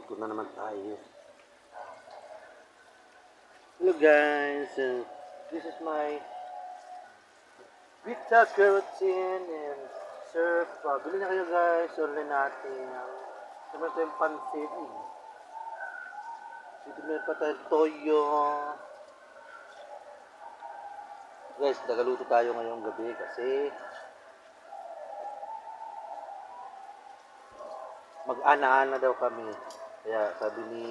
Magluluto na naman tayo. Hello guys, uh, this is my pizza keratin and surf. Uh, bili na kayo guys, order natin. Sabi ko yung pansit. Dito meron pa tayo toyo. Guys, nagaluto tayo ngayong gabi kasi mag-ana-ana daw kami. Kaya sabi ni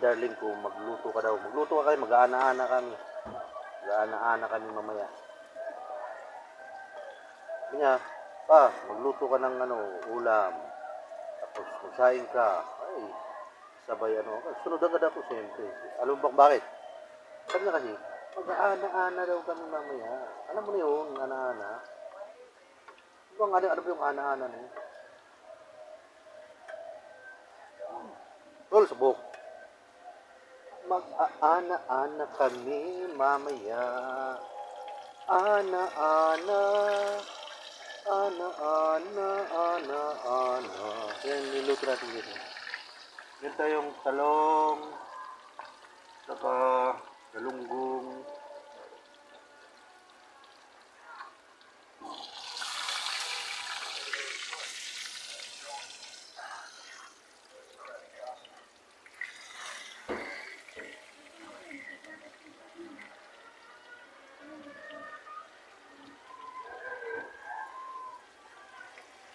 darling ko, magluto ka daw. Magluto ka kayo, mag-ana-ana kami. Mag-ana-ana kami mamaya. Sabi niya, pa, magluto ka ng ano, ulam. Tapos magsaing ka. Ay, sabay ano. Sunod agad ako siyempre. Alam mo ba bakit? Sabi niya kasi, mag-ana-ana daw kami mamaya. Alam mo na yun, ana-ana. Ano ano, ano ba yung ana-ana na? Tol, subok. Mag-aana-ana kami mamaya. Ana-ana. Ana-ana, ana-ana. Yan, niluto natin dito. Meron tayong talong. Saka galunggong.